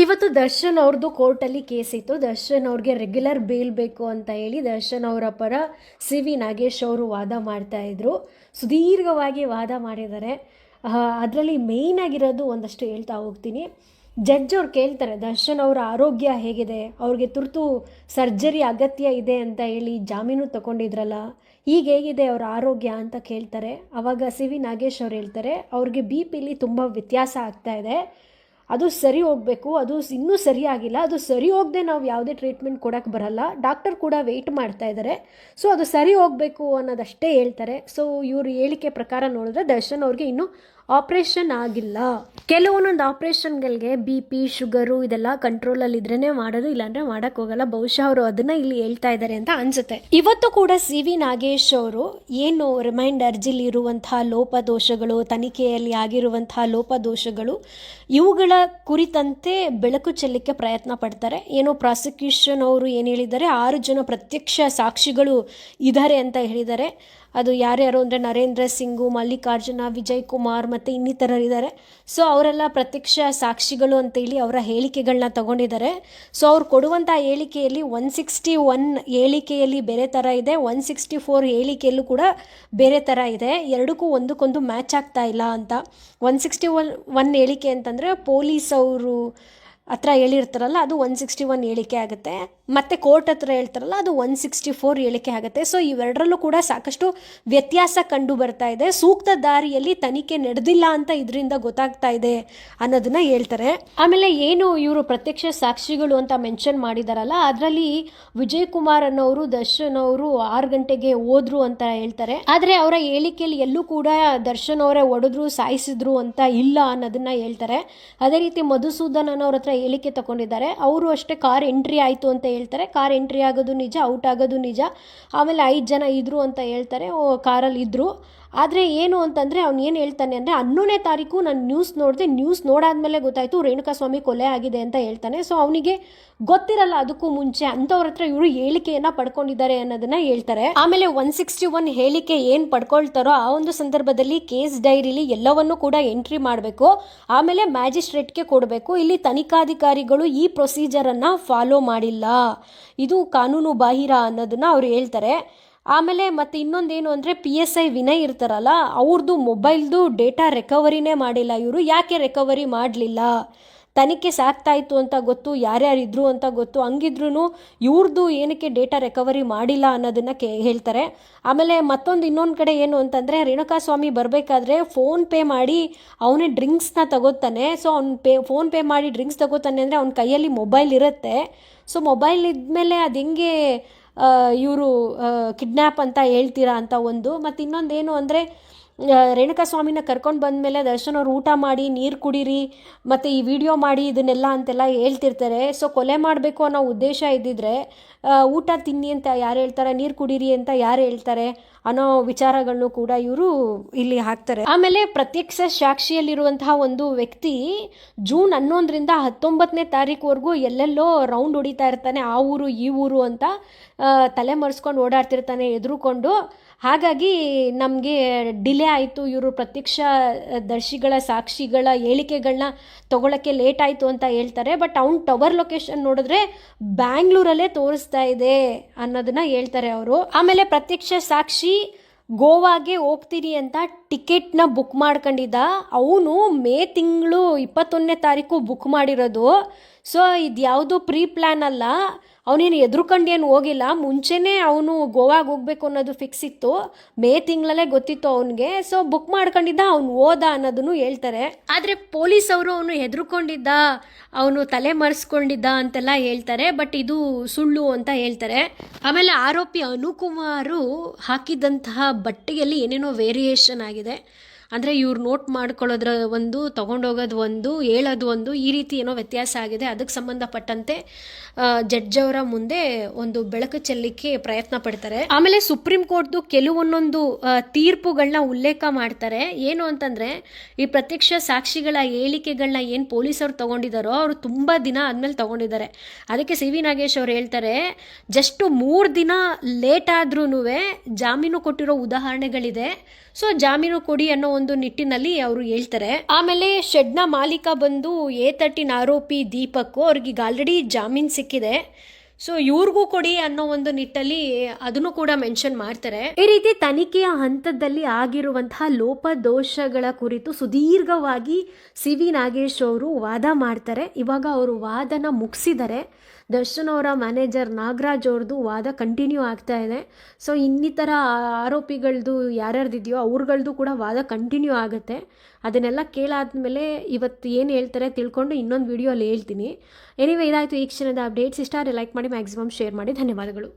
ಇವತ್ತು ದರ್ಶನ್ ಅವ್ರದ್ದು ಕೋರ್ಟಲ್ಲಿ ಕೇಸ್ ಇತ್ತು. ದರ್ಶನ್ ಅವ್ರಿಗೆ ರೆಗ್ಯುಲರ್ ಬೇಲ್ ಬೇಕು ಅಂತ ಹೇಳಿ ದರ್ಶನ್ ಅವರ ಪರ ಸಿ ವಿ ನಾಗೇಶ್ ಅವರು ವಾದ ಮಾಡ್ತಾ ಇದ್ರು. ಸುದೀರ್ಘವಾಗಿ ವಾದ ಮಾಡಿದ್ದಾರೆ. ಅದರಲ್ಲಿ ಮೇಯ್ನ್ ಆಗಿರೋದು ಒಂದಷ್ಟು ಹೇಳ್ತಾ ಹೋಗ್ತೀನಿ. ಜಡ್ಜ್ ಅವ್ರು ಕೇಳ್ತಾರೆ, ದರ್ಶನ್ ಅವರ ಆರೋಗ್ಯ ಹೇಗಿದೆ? ಅವ್ರಿಗೆ ತುರ್ತು ಸರ್ಜರಿ ಅಗತ್ಯ ಇದೆ ಅಂತ ಹೇಳಿ ಜಾಮೀನು ತಗೊಂಡಿದ್ರಲ್ಲ ಈಗ ಹೇಗಿದೆ ಅವ್ರ ಆರೋಗ್ಯ? ಅಂತ ಕೇಳ್ತಾರೆ. ಅವಾಗ ಸಿ ವಿ ನಾಗೇಶ್ ಅವ್ರು ಹೇಳ್ತಾರೆ, ಅವ್ರಿಗೆ ಬಿ ಪಿಲಿ ತುಂಬ ವ್ಯತ್ಯಾಸ ಆಗ್ತಾ ಇದೆ. ಅದು ಸರಿ ಹೋಗಬೇಕು, ಅದು ಇನ್ನೂ ಸರಿಯಾಗಿಲ್ಲ ಅದು ಸರಿ ಹೋಗದೆ ನಾವು ಯಾವುದೇ ಟ್ರೀಟ್ಮೆಂಟ್ ಕೊಡೋಕ್ಕೆ ಬರಲ್ಲ ಡಾಕ್ಟರ್ ಕೂಡ ವೆಯ್ಟ್ ಮಾಡ್ತಾ ಇದ್ದಾರೆ ಸೊ ಅದು ಸರಿ ಹೋಗಬೇಕು ಅನ್ನೋದಷ್ಟೇ ಹೇಳ್ತಾರೆ. ಸೊ ಇವರು ಹೇಳಿಕೆ ಪ್ರಕಾರ ನೋಡಿದ್ರೆ ದರ್ಶನ್ ಅವ್ರಿಗೆ ಇನ್ನೂ ಆಪ್ರೇಷನ್ ಆಗಿಲ್ಲ. ಕೆಲವೊಂದೊಂದು ಆಪ್ರೇಷನ್ಗಳಿಗೆ ಬಿ ಪಿ ಶುಗರು ಇದೆಲ್ಲ ಕಂಟ್ರೋಲಲ್ಲಿ ಇದ್ರೇ ಮಾಡೋದು, ಇಲ್ಲಾಂದ್ರೆ ಮಾಡಕ್ ಹೋಗಲ್ಲ. ಬಹುಶಃ ಅವರು ಅದನ್ನ ಇಲ್ಲಿ ಹೇಳ್ತಾ ಇದ್ದಾರೆ ಅಂತ ಅನ್ಸುತ್ತೆ. ಇವತ್ತು ಕೂಡ ಸಿ ವಿ ನಾಗೇಶ್ ಅವರು ಏನು ರಿಮೈಂಡ್ ಅರ್ಜಿಲಿ ಇರುವಂತಹ ಲೋಪದೋಷಗಳು, ತನಿಖೆಯಲ್ಲಿ ಆಗಿರುವಂತಹ ಲೋಪದೋಷಗಳು, ಇವುಗಳ ಕುರಿತಂತೆ ಬೆಳಕು ಚೆಲ್ಲಕ್ಕೆ ಪ್ರಯತ್ನ ಪಡ್ತಾರೆ. ಏನು ಪ್ರಾಸಿಕ್ಯೂಷನ್ ಅವರು ಏನು ಹೇಳಿದ್ದಾರೆ, ಆರು ಜನ ಪ್ರತ್ಯಕ್ಷ ಸಾಕ್ಷಿಗಳು ಇದ್ದಾರೆ ಅಂತ ಹೇಳಿದ್ದಾರೆ. ಅದು ಯಾರ್ಯಾರು ಅಂದರೆ ನರೇಂದ್ರ ಸಿಂಗು, ಮಲ್ಲಿಕಾರ್ಜುನ, ವಿಜಯ್ ಕುಮಾರ್ ಮತ್ತು ಇನ್ನಿತರರಿದ್ದಾರೆ ಸೊ ಅವರೆಲ್ಲ ಪ್ರತ್ಯಕ್ಷ ಸಾಕ್ಷಿಗಳು ಅಂತೇಳಿ ಅವರ ಹೇಳಿಕೆಗಳನ್ನ ತಗೊಂಡಿದ್ದಾರೆ ಸೊ ಅವ್ರು ಕೊಡುವಂಥ ಹೇಳಿಕೆಯಲ್ಲಿ ಒನ್ ಸಿಕ್ಸ್ಟಿ ಒನ್ ಹೇಳಿಕೆಯಲ್ಲಿ ಬೇರೆ ಥರ ಇದೆ ಒನ್ ಸಿಕ್ಸ್ಟಿ ಫೋರ್ ಹೇಳಿಕೆಯಲ್ಲೂ ಕೂಡ ಬೇರೆ ಥರ ಇದೆ. ಎರಡಕ್ಕೂ ಒಂದಕ್ಕೊಂದು ಮ್ಯಾಚ್ ಆಗ್ತಾ ಇಲ್ಲ ಅಂತ. ಒನ್ ಸಿಕ್ಸ್ಟಿ ಒನ್ ಒನ್ ಹೇಳಿಕೆ ಅಂತಂದರೆ ಪೊಲೀಸ್ ಅವರು ಹತ್ರ ಹೇಳಿರ್ತಾರಲ್ಲ, ಅದು ಒನ್ ಸಿಕ್ಸ್ಟಿ ಒನ್ ಹೇಳಿಕೆ ಆಗುತ್ತೆ. ಮತ್ತು ಕೋರ್ಟ್ ಹತ್ರ ಹೇಳ್ತಾರಲ್ಲ, ಅದು ಒನ್ ಸಿಕ್ಸ್ಟಿ ಫೋರ್ ಹೇಳಿಕೆ ಆಗುತ್ತೆ. ಸೊ ಇವೆರಡರಲ್ಲೂ ಕೂಡ ಸಾಕಷ್ಟು ವ್ಯತ್ಯಾಸ ಕಂಡು ಬರ್ತಾ ಇದೆ. ಸೂಕ್ತ ದಾರಿಯಲ್ಲಿ ತನಿಖೆ ನಡೆದಿಲ್ಲ ಅಂತ ಇದರಿಂದ ಗೊತ್ತಾಗ್ತಾ ಇದೆ ಅನ್ನೋದನ್ನ ಹೇಳ್ತಾರೆ. ಆಮೇಲೆ ಏನು ಇವರು ಪ್ರತ್ಯಕ್ಷ ಸಾಕ್ಷಿಗಳು ಅಂತ ಮೆನ್ಷನ್ ಮಾಡಿದಾರಲ್ಲ, ಅದರಲ್ಲಿ ವಿಜಯ್ ಕುಮಾರ್ ಅನ್ನೋರು, ದರ್ಶನ್ ಅವರು ಆರು ಗಂಟೆಗೆ ಹೋದ್ರು ಅಂತ ಹೇಳ್ತಾರೆ. ಆದರೆ ಅವರ ಹೇಳಿಕೆಯಲ್ಲಿ ಎಲ್ಲೂ ಕೂಡ ದರ್ಶನ್ ಅವರೇ ಒಡೆದ್ರು, ಸಾಯಿಸಿದ್ರು ಅಂತ ಇಲ್ಲ ಅನ್ನೋದನ್ನ ಹೇಳ್ತಾರೆ. ಅದೇ ರೀತಿ ಮಧುಸೂದನ್ ಅನ್ನೋರ ಹತ್ರ ಹೇಳಿಕೆ ತಗೊಂಡಿದ್ದಾರೆ. ಅವರು ಅಷ್ಟೇ ಕಾರ್ ಎಂಟ್ರಿ ಆಯಿತು ಅಂತ ಹೇಳ್ತಾರೆ. ಕಾರ್ ಎಂಟ್ರಿ ಆಗೋದು ನಿಜ, ಔಟ್ ಆಗೋದು ನಿಜ. ಆಮೇಲೆ ಐದು ಜನ ಇದ್ರು ಅಂತ ಹೇಳ್ತಾರೆ. ಓ, ಕಾರಲ್ಲಿ ಇದ್ರು. ಆದರೆ ಏನು ಅಂತಂದರೆ ಅವ್ನು ಏನು ಹೇಳ್ತಾನೆ ಅಂದರೆ, ಹನ್ನೊಂದನೇ ತಾರೀಕು ನಾನು ನ್ಯೂಸ್ ನೋಡಿದೆ. ನ್ಯೂಸ್ ನೋಡಾದ್ಮೇಲೆ ಗೊತ್ತಾಯಿತು ರೇಣುಕಾಸ್ವಾಮಿ ಕೊಲೆ ಆಗಿದೆ ಅಂತ ಹೇಳ್ತಾನೆ. ಸೊ ಅವನಿಗೆ ಗೊತ್ತಿರಲ್ಲ ಅದಕ್ಕೂ ಮುಂಚೆ ಅಂಥವ್ರ ಹತ್ರ ಇವರು ಹೇಳಿಕೆಯನ್ನು ಪಡ್ಕೊಂಡಿದ್ದಾರೆ ಅನ್ನೋದನ್ನ ಹೇಳ್ತಾರೆ. ಆಮೇಲೆ ಒನ್ ಸಿಕ್ಸ್ಟಿ ಒನ್ ಹೇಳಿಕೆ ಏನು ಪಡ್ಕೊಳ್ತಾರೋ ಆ ಒಂದು ಸಂದರ್ಭದಲ್ಲಿ ಕೇಸ್ ಡೈರಿಲಿ ಎಲ್ಲವನ್ನೂ ಕೂಡ ಎಂಟ್ರಿ ಮಾಡಬೇಕು. ಆಮೇಲೆ ಮ್ಯಾಜಿಸ್ಟ್ರೇಟ್ಗೆ ಕೊಡಬೇಕು. ಇಲ್ಲಿ ತನಿಖಾಧಿಕಾರಿಗಳು ಈ ಪ್ರೊಸೀಜರನ್ನು ಫಾಲೋ ಮಾಡಿಲ್ಲ. ಇದು ಕಾನೂನು ಬಾಹಿರ ಅನ್ನೋದನ್ನ ಅವ್ರು ಹೇಳ್ತಾರೆ. ಆಮೇಲೆ ಮತ್ತೆ ಇನ್ನೊಂದೇನು ಅಂದರೆ ಪಿ ಎಸ್ ಐ ವಿನಯ್ ಇರ್ತಾರಲ್ಲ ಅವ್ರದ್ದು ಮೊಬೈಲ್ದು ಡೇಟಾ ರಿಕವರಿನೇ ಮಾಡಿಲ್ಲ ಇವರು. ಯಾಕೆ ರಿಕವರಿ ಮಾಡಲಿಲ್ಲ? ತನಿಖೆ ಸಾಕ್ತಾಯಿತ್ತು ಅಂತ ಗೊತ್ತು ಯಾರ್ಯಾರಿದ್ರು ಅಂತ ಗೊತ್ತು ಹಂಗಿದ್ರು ಇವ್ರದ್ದು ಏನಕ್ಕೆ ಡೇಟಾ ರಿಕವರಿ ಮಾಡಿಲ್ಲ ಅನ್ನೋದನ್ನು ಕೇ, ಹೇಳ್ತಾರೆ. ಆಮೇಲೆ ಮತ್ತೊಂದು ಇನ್ನೊಂದು ಕಡೆ ಏನು ಅಂತಂದರೆ, ರೇಣುಕಾಸ್ವಾಮಿ ಬರಬೇಕಾದ್ರೆ ಫೋನ್ ಪೇ ಮಾಡಿ ಅವನೇ ಡ್ರಿಂಕ್ಸ್ನ ತಗೋತಾನೆ. ಸೊ, ಅವ್ನು ಪೇ, ಫೋನ್ ಪೇ ಮಾಡಿ ಡ್ರಿಂಕ್ಸ್ ತಗೋತಾನೆ ಅಂದರೆ ಅವ್ನ ಕೈಯಲ್ಲಿ ಮೊಬೈಲ್ ಇರುತ್ತೆ. ಸೊ, ಮೊಬೈಲ್ ಇದ್ಮೇಲೆ ಅದು ಹೆಂಗೆ ಇವರು ಕಿಡ್ನ್ಯಾಪ್ ಅಂತ ಹೇಳ್ತೀರಾ ಅಂತ ಒಂದು. ಮತ್ತು ಏನು ಅಂದರೆ ರೇಣುಕಾಸ್ವಾಮಿನ ಕರ್ಕೊಂಡು ಬಂದಮೇಲೆ ದರ್ಶನ್ ಅವ್ರು ಊಟ ಮಾಡಿ, ನೀರು ಕುಡೀರಿ, ಮತ್ತು ಈ ವಿಡಿಯೋ ಮಾಡಿ, ಇದನ್ನೆಲ್ಲ ಅಂತೆಲ್ಲ ಹೇಳ್ತಿರ್ತಾರೆ. ಸೊ ಕೊಲೆ ಮಾಡಬೇಕು ಅನ್ನೋ ಉದ್ದೇಶ ಇದ್ದಿದ್ರೆ ಊಟ ತಿನ್ನಿ ಅಂತ ಯಾರು ಹೇಳ್ತಾರೆ, ನೀರು ಕುಡೀರಿ ಅಂತ ಯಾರು ಹೇಳ್ತಾರೆ ಅನ್ನೋ ವಿಚಾರಗಳನ್ನು ಕೂಡ ಇವರು ಇಲ್ಲಿ ಹಾಕ್ತಾರೆ. ಆಮೇಲೆ ಪ್ರತ್ಯಕ್ಷ ಸಾಕ್ಷಿಯಲ್ಲಿರುವಂತಹ ಒಂದು ವ್ಯಕ್ತಿ ಜೂನ್ ಹನ್ನೊಂದರಿಂದ ಹತ್ತೊಂಬತ್ತನೇ ತಾರೀಕುವರೆಗೂ ಎಲ್ಲೆಲ್ಲೋ ರೌಂಡ್ ಹೊಡಿತಾ ಇರ್ತಾನೆ, ಆ ಊರು, ಈ ಊರು ಅಂತ ತಲೆ ಮರೆಸ್ಕೊಂಡು ಓಡಾಡ್ತಿರ್ತಾನೆ, ಎದುರುಕೊಂಡು. ಹಾಗಾಗಿ ನಮಗೆ ಡಿಲೇ ಆಯಿತು. ಇವರು ಪ್ರತ್ಯಕ್ಷ ದರ್ಶಿಗಳ, ಸಾಕ್ಷಿಗಳ ಹೇಳಿಕೆಗಳನ್ನ ತೊಗೊಳಕ್ಕೆ ಲೇಟ್ ಆಯಿತು ಅಂತ ಹೇಳ್ತಾರೆ. ಬಟ್ ಅವ್ನ ಟವರ್ ಲೊಕೇಶನ್ ನೋಡಿದ್ರೆ ಬ್ಯಾಂಗ್ಳೂರಲ್ಲೇ ತೋರಿಸ್ತಾ ಇದೆ ಅನ್ನೋದನ್ನ ಹೇಳ್ತಾರೆ ಅವರು. ಆಮೇಲೆ ಪ್ರತ್ಯಕ್ಷ ಸಾಕ್ಷಿ ಗೋವಾಗೆ ಹೋಗ್ತೀನಿ ಅಂತ ಟಿಕೆಟ್ನ ಬುಕ್ ಮಾಡ್ಕೊಂಡಿದ್ದ. ಅವನು ಮೇ ತಿಂಗಳು ಇಪ್ಪತ್ತೊಂದನೇ ತಾರೀಕು ಬುಕ್ ಮಾಡಿರೋದು. ಸೊ ಇದು ಯಾವುದು ಪ್ರೀ ಪ್ಲ್ಯಾನ್ ಅಲ್ಲ. ಅವನೇನು ಎದುರುಕಂಡು ಏನು ಹೋಗಿಲ್ಲ. ಮುಂಚೆನೇ ಅವನು ಗೋವಾಗೆ ಹೋಗ್ಬೇಕು ಅನ್ನೋದು ಫಿಕ್ಸ್ ಇತ್ತು. ಮೇ ತಿಂಗಳಲ್ಲೇ ಗೊತ್ತಿತ್ತು ಅವನಿಗೆ. ಸೊ ಬುಕ್ ಮಾಡ್ಕೊಂಡಿದ್ದ, ಅವ್ನು ಹೋದ ಅನ್ನೋದನ್ನು ಹೇಳ್ತಾರೆ. ಆದರೆ ಪೊಲೀಸ್ ಅವರು ಅವನು ಹೆದರ್ಕೊಂಡಿದ್ದ ಅವನು ತಲೆ ಮರೆಸ್ಕೊಂಡಿದ್ದ ಅಂತೆಲ್ಲ ಹೇಳ್ತಾರೆ. ಬಟ್ ಇದು ಸುಳ್ಳು ಅಂತ ಹೇಳ್ತಾರೆ. ಆಮೇಲೆ ಆರೋಪಿ ಅನುಕುಮಾರು ಹಾಕಿದಂತಹ ಬಟ್ಟೆಯಲ್ಲಿ ಏನೇನೋ ವೇರಿಯೇಷನ್ ಆಗಿದೆ. ಅಂದರೆ ಇವ್ರು ನೋಟ್ ಮಾಡ್ಕೊಳ್ಳೋದ್ರ ಒಂದು, ತೊಗೊಂಡೋಗೋದು ಒಂದು, ಹೇಳೋದು ಒಂದು ಈ ರೀತಿ ಏನೋ ವ್ಯತ್ಯಾಸ ಆಗಿದೆ. ಅದಕ್ಕೆ ಸಂಬಂಧಪಟ್ಟಂತೆ ಜಡ್ಜ್ ಅವರ ಮುಂದೆ ಒಂದು ಬೆಳಕು ಚೆಲ್ಲಿಕ್ಕೆ ಪ್ರಯತ್ನ ಪಡ್ತಾರೆ. ಆಮೇಲೆ ಸುಪ್ರೀಂ ಕೋರ್ಟ್ದು ಕೆಲವೊಂದೊಂದು ತೀರ್ಪುಗಳನ್ನ ಉಲ್ಲೇಖ ಮಾಡ್ತಾರೆ. ಏನು ಅಂತಂದ್ರೆ, ಈ ಪ್ರತ್ಯಕ್ಷ ಸಾಕ್ಷಿಗಳ ಹೇಳಿಕೆಗಳನ್ನ ಏನು ಪೊಲೀಸರು ತಗೊಂಡಿದ್ದಾರೋ ಅವರು ತುಂಬ ದಿನ ಆದ್ಮೇಲೆ ತಗೊಂಡಿದ್ದಾರೆ ಅದಕ್ಕೆ ಸಿ ವಿ ನಾಗೇಶ್ ಅವ್ರು ಹೇಳ್ತಾರೆ, ಜಸ್ಟ್ ಮೂರು ದಿನ ಲೇಟ್ ಆದ್ರೂ ಜಾಮೀನು ಕೊಟ್ಟಿರೋ ಉದಾಹರಣೆಗಳಿದೆ. ಸೊ ಜಾಮೀನು ಕೊಡಿ ಅನ್ನೋ ಒಂದು ನಿಟ್ಟಿನಲ್ಲಿ ಅವರು ಹೇಳ್ತಾರೆ. ಆಮೇಲೆ ಶೆಡ್ನ ಮಾಲೀಕ ಬಂದು ಎ ತರ್ಟಿನ್ ಆರೋಪಿ ದೀಪಕ್ ಅವ್ರಿಗೆ ಈಗ ಆಲ್ರೆಡಿ ಜಾಮೀನ್ ಸಿಕ್ಕಿದೆ. ಸೊ ಇವ್ರಿಗೂ ಕೊಡಿ ಅನ್ನೋ ಒಂದು ನಿಟ್ಟಲ್ಲಿ ಅದನ್ನು ಕೂಡ ಮೆನ್ಷನ್ ಮಾಡ್ತಾರೆ. ಈ ರೀತಿ ತನಿಖೆಯ ಹಂತದಲ್ಲಿ ಆಗಿರುವಂತಹ ಲೋಪದೋಷಗಳ ಕುರಿತು ಸುದೀರ್ಘವಾಗಿ ಸಿ ವಿ ನಾಗೇಶ್ ಅವರು ವಾದ ಮಾಡ್ತಾರೆ. ಇವಾಗ ಅವರು ವಾದನ ಮುಗಿಸಿದ್ದಾರೆ. ದರ್ಶನ್ ಅವರ ಮ್ಯಾನೇಜರ್ ನಾಗರಾಜ್ ಅವ್ರದ್ದು ವಾದ ಕಂಟಿನ್ಯೂ ಆಗ್ತಾ ಇದೆ. ಸೊ ಇನ್ನಿತರ ಆರೋಪಿಗಳದ್ದು ಯಾರ್ಯಾರ್ದಿದೆಯೋ ಅವ್ರಗಳದ್ದು ಕೂಡ ವಾದ ಕಂಟಿನ್ಯೂ ಆಗುತ್ತೆ. ಅದನ್ನೆಲ್ಲ ಕೇಳಾದ್ಮೇಲೆ ಇವತ್ತು ಏನು ಹೇಳ್ತಾರೆ ತಿಳ್ಕೊಂಡು ಇನ್ನೊಂದು ವಿಡಿಯೋ ಅಲ್ಲಿ ಹೇಳ್ತೀನಿ. ಎನಿವೆ ಇದಾಯಿತು ಈ ಕ್ಷಣದ ಅಪ್ಡೇಟ್ಸ್ ಇಷ್ಟ ಆದರೆ ಲೈಕ್ ಮಾಡಿ ಮ್ಯಾಕ್ಸಿಮಮ್ ಶೇರ್ ಮಾಡಿ. ಧನ್ಯವಾದಗಳು.